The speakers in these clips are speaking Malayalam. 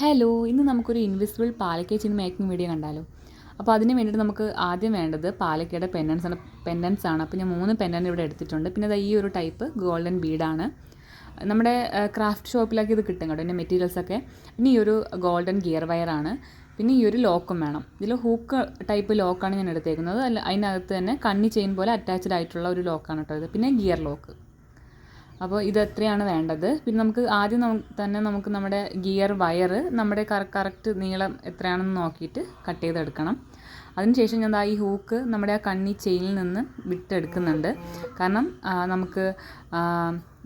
ഹലോ ഇന്ന് നമുക്കൊരു ഇൻവിസിബിൾ പാലക്കേ ചെയിൻ മേക്കിംഗ് വീഡിയോ കണ്ടാലോ? അപ്പോൾ അതിന് വേണ്ടിയിട്ട് നമുക്ക് ആദ്യം വേണ്ടത് പാലക്കയുടെ പെൻഡൻസ് ആണ് പെൻഡൻസ് ആണ്. അപ്പോൾ ഞാൻ മൂന്ന് പെൻഡന്റ് ഇവിടെ എടുത്തിട്ടുണ്ട്. പിന്നെ അത് ഈ ഒരു ടൈപ്പ് ഗോൾഡൻ ബീഡാണ് നമ്മുടെ ക്രാഫ്റ്റ് ഷോപ്പിലൊക്കെ ഇത് കിട്ടും കേട്ടോ എന്റെ മെറ്റീരിയൽസൊക്കെ പിന്നെ ഈ ഒരു ഗോൾഡൻ ഗിയർ വയറാണ് പിന്നെ ഈ ഒരു ലോക്കും വേണം. ഇതിൽ ഹൂക്ക് ടൈപ്പ് ലോക്കാണ് ഞാൻ എടുത്തേക്കുന്നത്. അതിനകത്ത് തന്നെ കണ്ണി ചെയിൻ പോലെ അറ്റാച്ച്ഡ് ആയിട്ടുള്ള ഒരു ലോക്കാണ് കേട്ടോ ഇത്. പിന്നെ ഗിയർ ലോക്ക് അപ്പോൾ ഇത് എത്രയാണ് വേണ്ടത്? പിന്നെ നമുക്ക് ആദ്യം തന്നെ നമുക്ക് നമ്മുടെ ഗിയർ വയർ നമ്മുടെ കറക്റ്റ് നീളം എത്രയാണെന്ന് നോക്കിയിട്ട് കട്ട് ചെയ്തെടുക്കണം. അതിനുശേഷം ഞാൻ ഈ ഹൂക്ക് നമ്മുടെ ആ കണ്ണി ചെയിനിൽ നിന്ന് വിട്ടെടുക്കുന്നുണ്ട്. കാരണം നമുക്ക്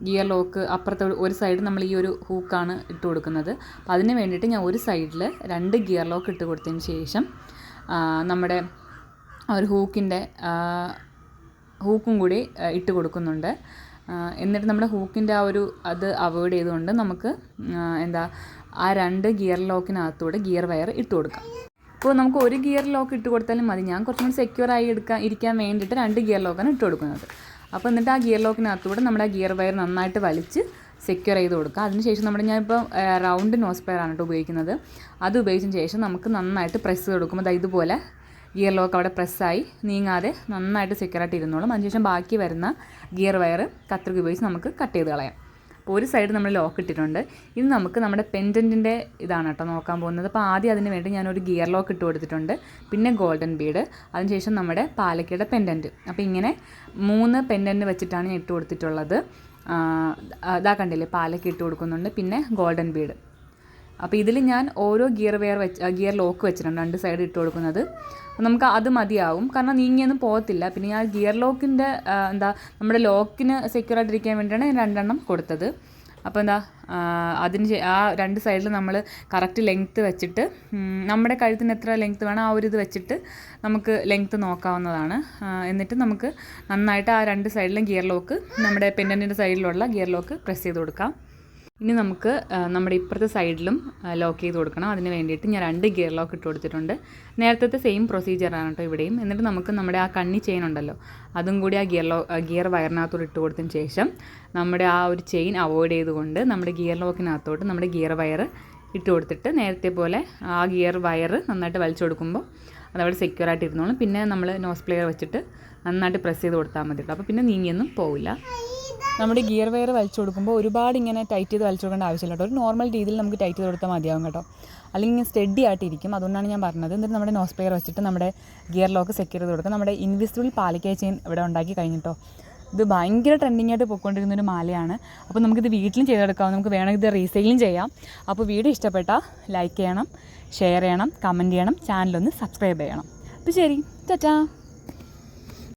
ഗിയർ ലോക്ക് അപ്പുറത്തെ ഒരു- സൈഡ് നമ്മൾ ഈ ഒരു ഹൂക്കാണ് ഇട്ട് കൊടുക്കുന്നത്. അപ്പോൾ അതിന് വേണ്ടിയിട്ട് ഞാൻ ഒരു സൈഡിൽ രണ്ട് ഗിയർ ലോക്ക് ഇട്ട് കൊടുത്തതിന് ശേഷം നമ്മുടെ ഒരു ഹൂക്കിന്റെ ഹൂക്കും കൂടി ഇട്ട് കൊടുക്കുന്നുണ്ട്. എന്നിട്ട് നമ്മുടെ ഹൂക്കിന്റെ ആ ഒരു അത് അവോയ്ഡ് ചെയ്തുകൊണ്ട് നമുക്ക് എന്താ ആ രണ്ട് ഗിയർ ലോക്കിനകത്തൂടെ ഗിയർ വയർ ഇട്ട് കൊടുക്കാം. ഇപ്പോൾ നമുക്ക് ഒരു ഗിയർ ലോക്ക് ഇട്ട് കൊടുത്താലും മതി. ഞാൻ കുറച്ചും കൂടി സെക്യൂർ ആയി എടുക്കാൻ ഇരിക്കാൻ വേണ്ടിയിട്ട് രണ്ട് ഗിയർ ലോക്കാണ് ഇട്ട് കൊടുക്കുന്നത്. അപ്പോൾ എന്നിട്ട് ആ ഗിയർ ലോക്കിനകത്തൂടെ നമ്മുടെ ഗിയർ വയർ നന്നായിട്ട് വലിച്ച് സെക്യൂർ ചെയ്ത് കൊടുക്കുക അതിനുശേഷം നമ്മുടെ ഞാനിപ്പോൾ റൗണ്ട് നോസ് പെയർ ആണ് ഉപയോഗിക്കുന്നത്. അത് ഉപയോഗിച്ചതിന് ശേഷം നമുക്ക് നന്നായിട്ട് പ്രസ് ചെയ്ത് കൊടുക്കുമ്പോൾ ഇതുപോലെ ഗിയർ ലോക്ക് അവിടെ പ്രസ്സായി. നീങ്ങാതെ നന്നായിട്ട് സെക്യൂറായിട്ട് ഇരുന്നോളും. അതിനുശേഷം ബാക്കി വരുന്ന ഗിയർ വയർ കത്രിക ഉപയോഗിച്ച് നമുക്ക് കട്ട് ചെയ്ത് കളയാം. അപ്പോൾ ഒരു സൈഡ് നമ്മൾ ലോക്ക് ഇട്ടിട്ടുണ്ട്. ഇത് നമുക്ക് നമ്മുടെ പെൻഡന്റിന്റെ ഇതാണ് കേട്ടോ നോക്കാൻ പോകുന്നത്. അപ്പോൾ ആദ്യം അതിന് വേണ്ടി ഞാനൊരു ഗിയർ ലോക്ക് ഇട്ട് കൊടുത്തിട്ടുണ്ട്. പിന്നെ ഗോൾഡൻ ബീഡ് അതിനുശേഷം നമ്മുടെ പാലക്കയുടെ പെൻഡന്റ് അപ്പോൾ ഇങ്ങനെ മൂന്ന് പെൻഡന്റ് വെച്ചിട്ടാണ് ഞാൻ ഇട്ട് കൊടുത്തിട്ടുള്ളത്. ഇതാ കണ്ടില്ലേ പാലക്ക ഇട്ട് കൊടുക്കുന്നുണ്ട്. പിന്നെ ഗോൾഡൻ ബീഡ് അപ്പോൾ ഇതിൽ ഞാൻ ഓരോ ഗിയർ വെയർ വെച്ച് ഗിയർ ലോക്ക് വെച്ചിട്ടുണ്ട് രണ്ട് സൈഡ് ഇട്ട് കൊടുക്കുന്നത്. നമുക്ക് അത് മതിയാവും. കാരണം നീങ്ങിയൊന്നും പോകത്തില്ല. പിന്നെ ഞാൻ ഗിയർ ലോക്കിന്റെ എന്താ നമ്മുടെ ലോക്കിന് സെക്യൂർ ആയിട്ടിരിക്കാൻ വേണ്ടിയാണ് ഞാൻ രണ്ടെണ്ണം കൊടുത്തത്. അപ്പോൾ എന്താ അതിന് ആ രണ്ട് സൈഡിൽ നമ്മൾ കറക്റ്റ് ലെങ്ത്ത് വെച്ചിട്ട് നമ്മുടെ കഴുത്തിന് എത്ര ലെങ്ത്ത് വേണം ആ ഒരു ഇത് വെച്ചിട്ട് നമുക്ക് ലെങ്ത്ത് നോക്കാവുന്നതാണ്. എന്നിട്ട് നമുക്ക് നന്നായിട്ട് ആ രണ്ട് സൈഡിലും ഗിയർ ലോക്ക് നമ്മുടെ പെൻഡന്റിന്റെ സൈഡിലുള്ള ഗിയർ ലോക്ക് പ്രസ് ചെയ്ത് കൊടുക്കാം. ഇനി നമുക്ക് നമ്മുടെ ഇപ്പുറത്തെ സൈഡിലും ലോക്ക് ചെയ്ത് കൊടുക്കണം. അതിന് വേണ്ടിയിട്ട് ഞാൻ രണ്ട് ഗിയർ ലോക്ക് ഇട്ട് കൊടുത്തിട്ടുണ്ട്. നേരത്തെ സെയിം പ്രൊസീജിയറാണ് കേട്ടോ ഇവിടെയും. എന്നിട്ട് നമുക്ക് നമ്മുടെ ആ കണ്ണി ചെയിൻ ഉണ്ടല്ലോ അതും കൂടി ആ ഗിയർ ലോ ഗിയർ വയറിനകത്തോട് ഇട്ട് കൊടുത്തതിന് ശേഷം നമ്മുടെ ആ ഒരു ചെയിൻ അവോയ്ഡ് ചെയ്തുകൊണ്ട് നമ്മുടെ ഗിയർ ലോക്കിനകത്തോട്ട് നമ്മുടെ ഗിയർ വയർ ഇട്ട് കൊടുത്തിട്ട് നേരത്തെ പോലെ ആ ഗിയർ വയർ നന്നായിട്ട് വലിച്ചു കൊടുക്കുമ്പോൾ അതവിടെ സെക്യൂർ ആയിട്ട് ഇരുന്നോളും. പിന്നെ നമ്മൾ നോസ് പ്ലെയർ വെച്ചിട്ട് നന്നായിട്ട് പ്രസ് ചെയ്ത് കൊടുത്താൽ മതി കേട്ടോ. അപ്പോൾ പിന്നെ നീങ്ങിയൊന്നും പോവില്ല. നമ്മുടെ ഗിയർ വയർ വലിച്ചു കൊടുക്കുമ്പോൾ ഒരുപാട് ഇങ്ങനെ ടൈറ്റ് ചെയ്ത് വലിച്ചു കൊടുക്കേണ്ട ആവശ്യമില്ല കേട്ടോ. ഒരു നോർമൽ രീതിയിൽ നമുക്ക് ടൈറ്റ് ചെയ്ത് കൊടുത്താൽ മതിയാവും കേട്ടോ. അല്ലെങ്കിൽ സ്റ്റഡി ആയിട്ടിരിക്കും. അതുകൊണ്ടാണ് ഞാൻ പറഞ്ഞത്. എന്നിട്ട് നമ്മുടെ നോസ് പെയർ വെച്ചിട്ട് നമ്മുടെ ഗിയർ ലോക്ക് സെക്യൂർ ചെയ്ത് കൊടുക്കുക. നമ്മുടെ ഇൻവിസിബിൾ പാലിക്കായ ചെയിൻ ഇവിടെ ഉണ്ടാക്കി കഴിഞ്ഞിട്ടോ ഇത് ഭയങ്കര ട്രെൻഡിങ് ആയിട്ട് പോയിക്കൊണ്ടിരുന്ന ഒരു മാലയാണ്. അപ്പോൾ നമുക്കിത് വീട്ടിലും ചെയ്തെടുക്കാം. നമുക്ക് വേണമെങ്കിൽ ഇത് റീസെയിലും ചെയ്യാം. അപ്പോൾ വീഡിയോ ഇഷ്ടപ്പെട്ടാൽ ലൈക്ക് ചെയ്യണം ഷെയർ ചെയ്യണം കമന്റ് ചെയ്യണം ചാനലൊന്ന് സബ്സ്ക്രൈബ് ചെയ്യണം. അപ്പോൾ ശരി. ടാറ്റാ.